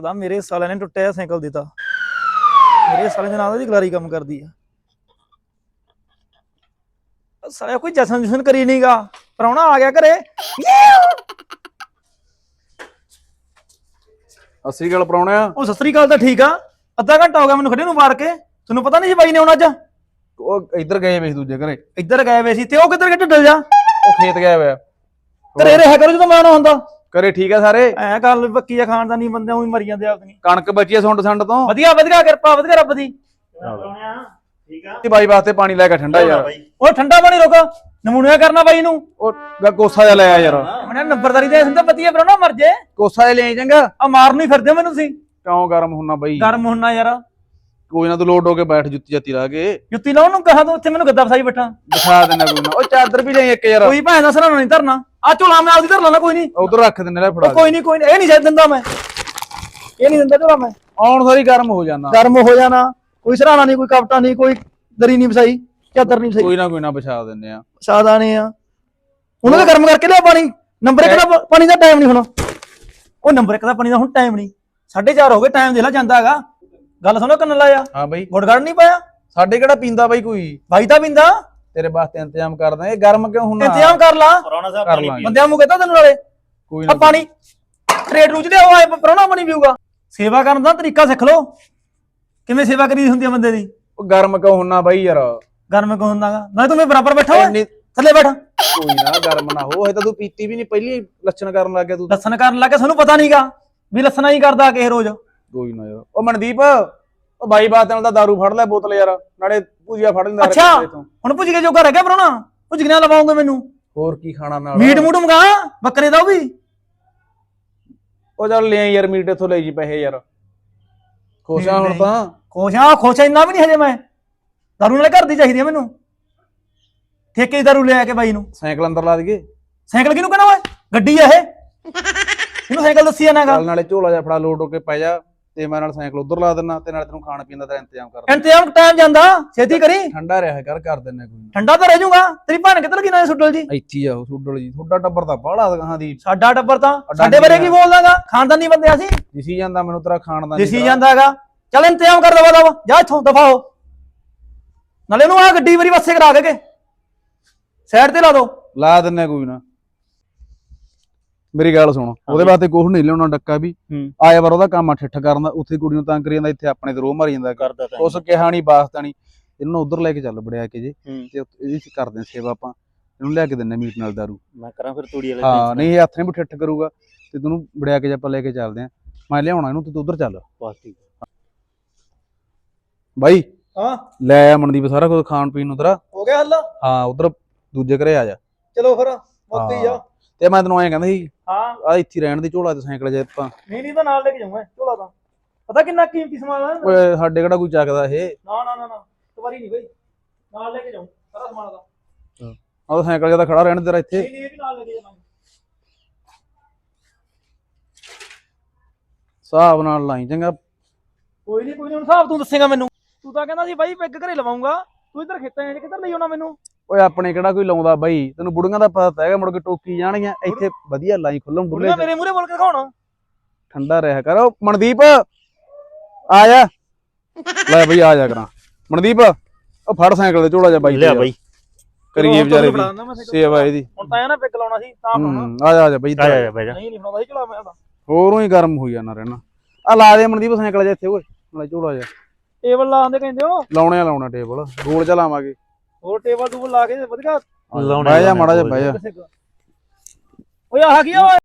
ਇੱਕ ਤਾਂ ਮੇਰੇ ਸਾਲਿਆਂ ਨੇ ਟੁੱਟਿਆ ਸਾਈਕਲ ਦਿੱਤਾ। ਮੇਰੇ ਸਾਲੇ ਦੇ ਨਾਲ ਦੀ ਗਲਾਰੀ ਕੰਮ ਕਰਦੀ ਆ। ਸਾਲਿਆ ਕੋਈ ਜਸ਼ਨ ਜਸ਼ਨ ਕਰੀ ਨਹੀਂਗਾ ਪ੍ਰਾਹੁਣਾ ਆ ਗਿਆ ਘਰੇ। ਅਸਰੀ ਗੱਲ ਪਰਾਉਣਿਆ ਉਹ ਸਤਿ ਸ੍ਰੀ ਅਕਾਲ ਤਾਂ ਠੀਕ ਆ। ਅੱਧਾ ਘੰਟਾ ਹੋ ਗਿਆ ਮੈਨੂੰ ਖੜੇ ਨੂੰ ਮਾਰ ਕੇ। ਤੁਹਾਨੂੰ ਪਤਾ ਨਹੀਂ ਸੀ ਬਾਈ ਨੇ ਆਉਣਾ ਅੱਜ? ਉਹ ਇੱਧਰ ਗਏ ਵੇ ਦੂਜੇ ਘਰੇ। ਇੱਧਰ ਗਏ ਵੇ ਸੀ ਤੇ ਉਹ ਕਿੱਧਰ ਗਏ ਢਿੱਡਲ ਜਾ? ਉਹ ਖੇਤ ਗਿਆ ਹੋਇਆ। ਘਰੇ ਰਿਹਾ ਕਰੋ ਜਦੋਂ ਮੈਂ ਆਉਣਾ ਹੁੰਦਾ। ਘਰੇ ਠੀਕ ਆ ਸਾਰੇ? ਐ ਗੱਲ ਬੱਕੀ ਆ ਖਾਣ ਦਾ ਨਹੀਂ ਬੰਦੇ ਉਹੀ ਮਰੀ ਜਾਂਦੇ ਆਪਣੀ। ਕਣਕ ਬਚੀ ਆ ਸੁੰਡ ਸੰਡ ਤੋਂ? ਵਧੀਆ ਵਧੀਆ ਕਿਰਪਾ ਵਧੀਆ ਰੱਬ ਦੀ। ਠੀਕ ਆ। ਤੇ ਬਾਈ ਵਾਸਤੇ ਪਾਣੀ ਲੈ ਕੇ ਠੰਡਾ ਯਾਰ। ਉਹ ਠੰਡਾ ਪਾਣੀ ਰੋਕ ਨਮੂਨਿਆ ਕਰਨਾ ਬਾਈ ਨੂੰ। ਉਹ ਕੋਸਾ ਜਿਹਾ ਲੈ ਆ ਯਾਰ। ਉਹਨੇ ਨੰਬਰਦਾਰੀ ਦੇ ਹੁੰਦਾ ਵਧੀਆ ਪਰ ਨਾ ਮਰ ਜੇ। ਕੋਸਾ ਜਿਹਾ ਲੈ ਆਈ ਚੰਗਾ। ਆ ਮਾਰਨ ਹੀ ਫਿਰਦੇ ਮੈਨੂੰ ਤੁਸੀਂ। ਕਿਉਂ ਗਰਮ ਹੁੰਨਾ ਬਾਈ? ਗਰਮ ਹੁੰਨਾ ਯਾਰ। ਕੋਈ ਨਾ ਤੂੰ ਲੋਡ ਹੋ ਕੇ ਬੈਠ ਜੁੱਤੀ ਜੱਤੀ ਲਾ ਕੇ। ਜੁੱਤੀ ਲਾਉਣ ਨੂੰ ਕਹਾ ਤੂੰ ਉੱਥੇ ਮੈਨੂੰ ਗੱਦਾ ਫਸਾਈ ਬੈਠਾ। ਦਿਖਾ ਦੇਣਾ ਕੋਈ ਨਾ। ਉਹ ਚਾਦਰ ਵੀ ਲੈ ਇੱਕ ਯਾਰ। ਕੋਈ ਭੈਣ ਦਾ ਸਰਾਣਾ ਨਹੀਂ ਧਰਨਾ। ਆ ਝੋਲਾ ਮੈਂ ਆਪਦੀ ਧਰ ਲੈਣਾ ਕੋਈ ਨਹੀਂ ਉਧਰ ਰੱਖ ਦਿੰਨੇ ਲੈ ਫੜਾ ਕੋਈ ਨਹੀਂ ਕੋਈ ਇਹ ਨਹੀਂ ਛੱਡ ਦਿੰਦਾ ਮੈਂ। ਇਹ ਨਹੀਂ ਦਿੰਦਾ ਝੋਲਾ ਮੈਂ। ਆਉਣ ਸਾਰੀ ਗਰਮ ਹੋ ਜਾਣਾ। ਗਰਮ ਹੋ ਜਾਣਾ। ਕੋਈ ਸਰਾਣਾ ਨਹੀਂ ਕੋਈ ਕਪਟਾ ਨਹੀਂ ਕੋਈ ਦਰੀ ਨਹੀਂ ਫਸਾਈ ਚਾਦਰ ਨਹੀਂ ਫਸਾਈ ਕੋਈ ਨਾ ਕੋਈ ਨਾ ਵਿਛਾ ਦਿੰਨੇ ਆ। ਸਾਦਾ ਨੇ ਆ। ਉਹਨਾਂ ਦਾ ਗਰਮ ਕਰਕੇ ਲਿਆ ਪਾਣੀ। ਨੰਬਰ 1 ਦਾ ਪਾਣੀ ਦਾ ਟਾਈਮ ਨਹੀਂ ਹੁਣ। ਉਹ ਨੰਬਰ 1 ਦਾ ਪਾਣੀ ਦਾ ਹੁਣ ਟਾਈਮ ਨਹੀਂ 4:30 ਹੋ ਗਏ ਟਾਈਮ ਦੇ ਲਾ ਜਾਂਦਾ ਹੈਗਾ। ਗੱਲ ਸੁਣੋ ਕੰਨ ਲਾਇਆ। ਹਾਂ ਬਾਈ। ਗੁੜਗੜ ਨਹੀਂ ਪਾਇਆ? ਸਾਡੇ ਕਿਹੜਾ ਪੀਂਦਾ ਬਾਈ ਕੋਈ? ਭਾਈ ਤਾਂ ਬਿੰਦਾ ਤੇਰੇ ਵਾਸਤੇ ਇੰਤਜ਼ਾਮ ਕਰਦਾ ਇਹ ਗਰਮ ਕਿਉਂ ਹੁੰਨਾ ਇੰਤਜ਼ਾਮ ਕਰ ਲਾ। ਪੁਰਾਣਾ ਸਾਹਿਬ ਕਰ ਪਾਣੀ ਲਾਂਗੇ। ਪੀ ਬੰਦਿਆਂ ਨੂੰ ਕਹਤਾ ਤੈਨੂੰ ਨਾਲੇ। ਕੋਈ ਆ ਨਾ ਪਾਣੀ। ਟ੍ਰੇਡ ਰੂਚ ਦੇ ਉਹ ਆਏ ਪਰੋਣਾ ਪਾਣੀ ਪੀਊਗਾ। ਸੇਵਾ ਕਰਨ ਦਾ ਤਰੀਕਾ ਸਿੱਖ ਲਓ। ਕਿਵੇਂ ਸੇਵਾ ਕਰੀ ਹੁੰਦੀ ਹੈ ਬੰਦੇ ਦੀ? ਉਹ ਗਰਮ ਕਿਉਂ ਹੁੰਨਾ ਬਾਈ ਯਾਰ? ਗਰਮ ਕੋ ਹੁੰਦਾਗਾ ਨਾ ਤੂੰ ਮੇਰੇ ਬਰਾਬਰ ਬੈਠਾ ਹੋਇਆ ਇੰਨੀ ਥੱਲੇ ਬੈਠ। ਕੋਈ ਨਾ ਗਰਮ ਨਾ ਹੋ। ਇਹ ਤਾਂ ਤੂੰ ਪੀਤੀ ਵੀ ਨਹੀਂ ਪਹਿਲੀ ਹੀ ਲੱਛਣ ਕਰਨ ਲੱਗ ਗਿਆ ਤੂੰ ਤਾਂ। ਲੱਸਣ ਕਰਨ ਲੱਗੇ ਸਾਨੂੰ ਪਤਾ ਨਹੀਂਗਾ ਵੀ ਲੱਸਣਾ ਹੀ ਕਰਦਾ ਕਿਸੇ ਰੋਜ਼। ਕੋਈ ਨਾ ਯਾਰ। ਉਹ ਮਨਦੀਪ ਉਹ ਬਾਈ ਬਾਤ ਨਾਲ ਤਾਂ ਦਾਰੂ ਫੜ ਲੈ ਬੋਤਲ ਯਾਰ ਨਾਲੇ ਪੂਜੀਆ ਫੜ ਲੈਂਦਾ ਅੱਛਾ ਹੁਣ ਪੁੱਜ ਕੇ ਜੋਗਾ ਰਹਿ ਗਿਆ ਪਰੋਣਾ? ਪੁੱਜ ਕੇ ਲਵਾਉਂਗੇ ਮੈਨੂੰ। ਹੋਰ ਕੀ ਖਾਣਾ ਨਾਲ? ਮੀਟ ਮੂਟ ਮੰਗਾ ਬੱਕਰੇ ਦਾ ਉਹ ਵੀ? ਉਹ ਚੱਲ ਲੈ ਆਈ ਯਾਰ ਮੀਟ ਇੱਥੋਂ ਲੈ ਜੀ ਪੈਸੇ ਯਾਰ। ਖੁਸ਼ਾ ਹੁਣ। ਤਾਂ। ਖੁਸ਼ ਆ ਖੁਸ਼ ਇੰਨਾ ਵੀ ਨਹੀਂ ਹਜੇ ਮੈਂ। ਦਾਰੂ ਨਾਲੇ ਘਰ ਦੀ ਚਾਹੀਦੀ ਹੈ ਮੈਨੂੰ। ਠੇਕੇ ਦੀ ਦਾਰੂ ਲੈ ਕੇ ਬਾਈ ਨੂੰ। ਸਾਈਕਲ ਅੰਦਰ ਲਾ ਦਈਏ। ਸਾਈਕਲ ਕਿਹਨੂੰ ਕਹਿੰਦਾ ਓਏ? ਗੱਡੀ ਆ ਇਹ। ਇਹਨੂੰ ਸਾਈਕਲ ਦੱਸੀ ਜਾਣਾਗਾ ਚੱਲ ਨਾਲੇ ਝੋਲਾ ਜਿਹਾ ਫੜਾ ਲੋਡ ਹੋ ਕੇ ਪੈ ਜਾ। ਤੇ ਮੈਂ ਨਾਲ ਸਾਈਕਲ ਉਧਰ ਲਾ ਦਿੰਨਾ ਤੇ ਨਾਲੇ ਤੈਨੂੰ ਖਾਣ ਪੀਣ ਦਾ ਤੇਰਾ ਇੰਤਜ਼ਾਮ ਕਰ ਦਿੰਦਾ ਇੰਤਜ਼ਾਮ ਟਾਈਮ ਜਾਂਦਾ ਛੇਤੀ ਕਰੀ। ਠੰਡਾ ਰਿਹਾ ਕਰ ਕਰ ਦਿੰਨੇ ਕੋਈ ਨਾ। ਠੰਡਾ ਤਾਂ ਰਹਿ ਜਾਊਗਾ। ਤੇਰੀ ਭੈਣ ਕਿੱਧਰ ਗਈ ਨਾ ਸੁੱਡਲ ਜੀ? ਇੱਥੇ ਹੀ ਆਓ ਸੁੱਡਲ ਜੀ। ਤੁਹਾਡਾ ਟੱਬਰ ਤਾਂ ਬਾਹਲਾ ਗਾਹਾਂ ਦੀ ਸਾਡਾ ਟੱਬਰ ਤਾਂ ਸਾਡੇ ਬਾਰੇ ਕੀ ਬੋਲਦਾਗਾ ਖਾਨਦਾਨੀ ਬੰਦੇ ਅਸੀਂ ਦਿਸੀ ਜਾਂਦਾ ਮੈਨੂੰ ਤੇਰਾ ਖਾਣ ਦਾ ਦਿਸੀ ਜਾਂਦਾਗਾ ਚੱਲ ਇੰਤਜ਼ਾਮ ਕਰ ਦਵਾ ਦਵਾ ਜਾ ਇੱਥੋਂ ਦਫਾ ਹੋ। ਨਾਲੇ ਉਹਨੂੰ ਆ ਗੱਡੀ ਵਾਰੀ ਬੱਸੇ ਕਰਾ ਕੇ ਕੇ। ਸਾਈਡ ਤੇ ਲਾ ਦੋ। ਲਾ ਦਿੰਨੇ ਕੋਈ ਨਾ। ਮੇਰੀ ਗੱਲ ਸੁਣ ਉਹਦੇ ਵਾਸਤੇ ਕੁਝ ਨਹੀਂ ਲਿਆਉਣਾ ਡੱਕਾ ਵੀ। ਆਇਆ ਵਾਰ ਉਹਦਾ ਕੰਮ ਆ ਠਿੱਠ ਕਰਨ ਦਾ ਉੱਥੇ ਕੁੜੀ ਨੂੰ ਤੰਗ ਕਰੀ ਜਾਂਦਾ ਇੱਥੇ ਆਪਣੇ ਤੇ ਰੋਹ ਮਾਰੀ ਜਾਂਦਾ। ਕਰਦਾ ਉਸ ਕਿਹਾ ਨਹੀਂ ਵਾਸਤਾ ਨਹੀਂ ਇਹਨੂੰ ਉਧਰ ਲੈ ਕੇ ਚੱਲ ਬੜਿਆ ਕੇ ਜੇ। ਤੇ ਇਹਦੀ ਚ ਕਰਦੇ ਸੇਵਾ ਆਪਾਂ। ਇਹਨੂੰ ਲਿਆ ਕੇ ਦਿੰਨੇ ਮੀਟ ਨਾਲ ਦਾਰੂ। ਮੈਂ ਕਰਾਂ ਫਿਰ ਤੂੜੀ ਵਾਲੇ ਹਾਂ ਨਹੀਂ ਇਹ ਹੱਥ ਨੇ ਵੀ ਠਿੱਠ ਕਰੂਗਾ। ਤੇ ਤੈਨੂੰ ਬੜਿਆ ਕੇ ਜੇ ਆਪਾਂ ਲੈ ਕੇ ਚੱਲਦੇ ਆ ਮੈਂ ਲਿਆਉਣਾ ਇਹਨੂੰ ਤੇ ਤੂੰ ਉਧਰ ਚੱਲ। ਬਸ ਠੀਕ। ਬਾਈ ਹਾਂ। ਲੈ ਆ ਮਨਦੀਪ ਸਾਰਾ ਕੁਝ ਖਾਣ ਪੀਣ ਨੂੰ ਤੇਰਾ। ਹੋ ਗਿਆ ਹੱਲ? ਹਾਂ ਉਧਰ ਦੂਜੇ ਘਰੇ ਆ ਜਾ। ਚਲੋ ਫਿਰ ਮੋਤੀ ਹਾਂ। ਤੇ ਮੈਂ ਤੈਨੂੰ ਐਂ ਕਹਿੰਦਾ ਸੀ ਹਾਂ ਆ ਇੱਥੇ ਰਹਿਣ ਦੀ ਝੋਲਾ ਤੇ ਸਾਈਕਲ ਜੇ ਆਪਾਂ। ਨਹੀਂ ਨਹੀਂ ਤਾਂ ਨਾਲ ਲੈ ਕੇ ਜਾਊਂਗਾ ਝੋਲਾ ਤਾਂ। ਪਤਾ ਕਿੰਨਾ ਕੀਮਤੀ ਸਮਾਨ ਆ? ਓਏ ਸਾਡੇ ਕਿਹੜਾ ਕੋਈ ਚੱਕਦਾ ਇਹ? ਨਾ ਨਾ ਨਾ ਨਾ ਇੱਕ ਵਾਰੀ ਨਹੀਂ ਬਈ। ਨਾਲ ਲੈ ਕੇ ਜਾਊਂ ਸਾਰਾ ਸਮਾਨ ਦਾ ਉਹ ਸਾਈਕਲ ਜ਼ਿਆਦਾ ਖੜਾ ਰਹਿਣ ਤੇਰਾ ਇੱਥੇ। ਨਹੀਂ ਨਹੀਂ ਇਹ ਵੀ ਨਾਲ ਲੈ ਕੇ ਜਾਵਾਂਗੇ ਹਿਸਾਬ ਨਾਲ ਲਾਈ ਚੰਗਾ। ਕੋਈ ਨਹੀਂ ਕੋਈ ਨਹੀਂ ਹੁਣ ਹਿਸਾਬ ਤੂੰ ਦੱਸੇਗਾ ਮੈਨੂੰ। ਤੂੰ ਤਾਂ ਕਹਿੰਦਾ ਸੀ ਬਾਈ ਪੈਗ ਘਰੇ ਲਵਾਉਂਗਾ ਤੂੰ ਇੱਧਰ ਖੇਤਾਂ 'ਚ ਕਿੱਧਰ ਲਈ ਆਉਣਾ ਮੈਨੂੰ? ਓਏ ਆਪਣੇ ਕਿਹੜਾ ਕੋਈ ਲਾਉਂਦਾ ਬਾਈ? ਤੈਨੂੰ ਬੁੜੀਆਂ ਦਾ ਪਤਾ ਤਾਂ ਹੈਗਾ ਮੁੜ ਕੇ ਟੋਕੀ ਜਾਣਗੀਆਂ। ਇੱਥੇ ਵਧੀਆ ਲਾਈ ਖੁੱਲਮ ਡੁੱਲੇ ਬੁੜੀਆਂ ਮੇਰੇ ਮੂਹਰੇ ਬੋਲ ਕੇ ਦਿਖਾਉਣਾ। ਠੰਡਾ ਰਿਹਾ ਕਰ। ਓ ਮਨਦੀਪ ਆ ਜਾ। ਲੈ ਬਈ ਆ ਜਾ ਕਰਾਂ। ਮਨਦੀਪ ਉਹ ਫੜ ਸਾਈਕਲ ਤੇ ਝੋਲਾ ਜਾ ਬਾਈ ਲਿਆ ਬਾਈ। ਕਰੀਏ ਚਲੋ ਵਿਚਾਰੇ ਦੀ। ਸੇਵਾ ਇਹਦੀ। ਹੁਣ ਤਾਂ ਇਹ ਨਾ ਪੈਗ ਲਾਉਣਾ ਸੀ ਤਾਂ ਆ ਜਾ ਆ ਜਾ ਬਈ ਆ ਜਾ ਜਾ। ਬਹਿ ਜਾ। ਨਹੀਂ ਨਹੀਂ ਫੜਾਉਂਦਾ ਸੀ ਝੋਲਾ ਮੈਂ ਤਾਂ ਹੋਰੋਂ ਹੀ ਗਰਮ ਹੋਈ ਜਾਣਾ ਰਹਿਣਾ। ਆ ਲਾ ਦੇ ਮਨਦੀਪ ਸਾਈਕਲ ਜੇ ਇੱਥੇ ਓਏ। ਨਾਲੇ ਝੋਲਾ ਜਾ ਟੇਬਲ ਲਾਉਂਦੇ ਕਹਿੰਦੇ ਹੋ। ਲਾਉਣੇ ਆ ਲਾਉਣਾ ਟੇਬਲ। ਗੋਲ ਚ ਲਾਵਾਂਗੇ। ਹੋਰ ਟੇਬਲ ਟੂਬਲ ਲਾ ਕੇ ਵਧੀਆ। ਲਾਉਣੇ ਬਹਿ ਜਾ ਮਾੜਾ ਜਿਹਾ ਬਹਿ ਜਾ। ਓਏ ਆਹ ਕੀ ਆ ਓਏ।